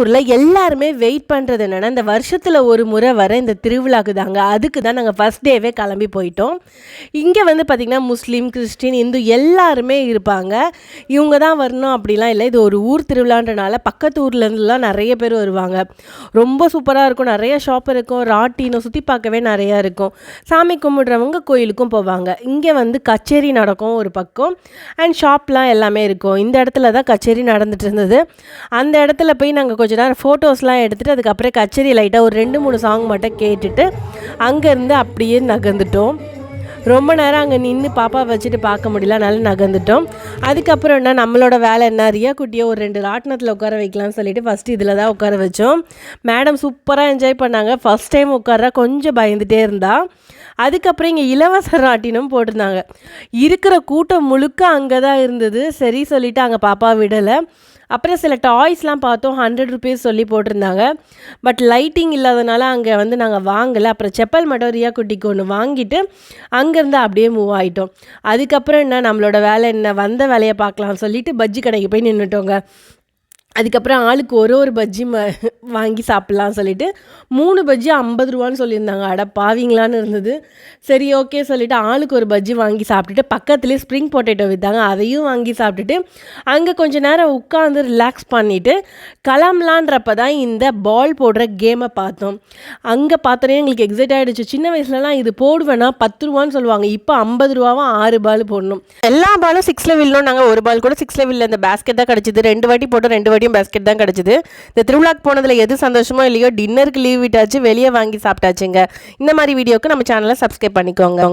ஊரில் எல்லாருமே வெயிட் பண்ணுறது என்னென்னா இந்த வருஷத்தில் ஒரு முறை வர இந்த திருவிழாக்கு தாங்க. அதுக்கு தான் நாங்கள் ஃபஸ்ட் டேவே கிளம்பி போயிட்டோம். இங்கே வந்து பார்த்திங்கன்னா முஸ்லீம் கிறிஸ்டின் இந்து எல்லாருமே இருப்பாங்க. இவங்க தான் வரணும் அப்படிலாம் இல்லை. இது ஒரு ஊர் திருவிழான்றனால பக்கத்து ஊர்லேருந்துலாம் நிறைய பேர் வருவாங்க. ரொம்ப சூப்பராக இருக்கும். நிறைய ஷாப் இருக்கும். ராட்டினம் சுற்றி பார்க்கவே நிறையா இருக்கும். சாமி கும்பிடுறவங்க கோயிலுக்கும் போவாங்க. இங்கே வந்து கச்சேரி நடக்கும் ஒரு பக்கம். அண்ட் ஷாப்லாம் எல்லாமே இருக்கும். இந்த இடத்துல தான் கச்சேரி நடந்துட்டு இருந்தது. அந்த இடத்துல போய் நாங்கள் கொஞ்ச நேரம் ஃபோட்டோஸ்லாம் எடுத்துகிட்டு அதுக்கப்புறம் கச்சேரி லைட்டாக ஒரு ரெண்டு மூணு சாங் மட்டும் கேட்டுட்டு அங்கேருந்து அப்படியே நகர்ந்துட்டோம். ரொம்ப நேரம் அங்கே நின்று பாப்பா வச்சுட்டு பார்க்க முடியல அதனால நகர்ந்துட்டோம். அதுக்கப்புறம் என்ன நம்மளோட வேலை என்ன ரியா குட்டியை ஒரு ரெண்டு ராட்டினத்தில் உட்கார வைக்கலாம்னு சொல்லிட்டு ஃபஸ்ட்டு இதில் தான் உட்கார வச்சோம். மேடம் சூப்பராக என்ஜாய் பண்ணாங்க. ஃபஸ்ட் டைம் உட்கார கொஞ்சம் பயந்துகிட்டே இருந்தா. அதுக்கப்புறம் இங்கே இலவச ராட்டினம் போட்டிருந்தாங்க. இருக்கிற கூட்டம் முழுக்க அங்கே தான் இருந்தது. சரி சொல்லிட்டு அங்கே பாப்பா விடலை. அப்புறம் சில டாய்ஸ்லாம் பார்த்தோம். ஹண்ட்ரட் ருபீஸ் சொல்லி போட்டிருந்தாங்க. பட் லைட்டிங் இல்லாதனால அங்கே வந்து நாங்கள் வாங்கலை. அப்புறம் செப்பல் மட்டும் ரியா குட்டிக்கு ஒன்று வாங்கிட்டு அங்கேருந்து அப்படியே மூவ் ஆகிட்டோம் அதுக்கப்புறம் என்ன? நம்மளோட வேலை என்ன? வந்த வேலையை பார்க்கலாம்னு சொல்லிட்டு பஜ்ஜி கடைக்கு போய் நின்றுட்டோங்க அதுக்கப்புறம் ஆளுக்கு ஒரு ஒரு பஜ்ஜி ம வாங்கி சாப்பிட்லாம் சொல்லிட்டு மூணு பஜ்ஜி ஐம்பது ரூபான்னு சொல்லியிருந்தாங்க. அட பாவிங்களான்னு இருந்தது. சரி ஓகே சொல்லிவிட்டு ஆளுக்கு ஒரு பஜ்ஜி வாங்கி சாப்பிட்டுட்டு பக்கத்துலேயே ஸ்ப்ரிங் பொட்டேட்டோ விற்றாங்க அதையும் வாங்கி சாப்பிட்டுட்டு அங்கே கொஞ்ச நேரம் உட்காந்து ரிலாக்ஸ் பண்ணிவிட்டு கிளம்பலான்றப்ப தான் இந்த பால் போடுற கேமை பார்த்தோம். அங்கே பார்த்தோன்னே எங்களுக்கு எக்ஸைட் ஆகிடுச்சு சின்ன வயசுலலாம் இது போடுவேன்னா பத்து ரூபான்னு சொல்லுவாங்க. இப்போ ஐம்பது ரூபாவும் ஆறு பால் போடணும். எல்லா பாலும் சிக்ஸில் வில்லணும் நாங்கள் ஒரு பால் கூட சிக்ஸில் வில்ல. இந்த பேஸ்கெட் தான் கிடச்சிது. ரெண்டு வாட்டி போட்டோம். ரெண்டு வாட்டி வாட்டியும் பேஸ்கெட் தான் கிடச்சிது. இந்த திருவிழாக்கு போனதில் எது சந்தோஷமோ இல்லையோ டின்னருக்கு லீவ் விட்டாச்சு வெளியே வாங்கி சாப்பிட்டாச்சுங்க. இந்த மாதிரி வீடியோக்கு நம்ம சேனலை சப்ஸ்கிரைப் பண்ணிக்கோங்க.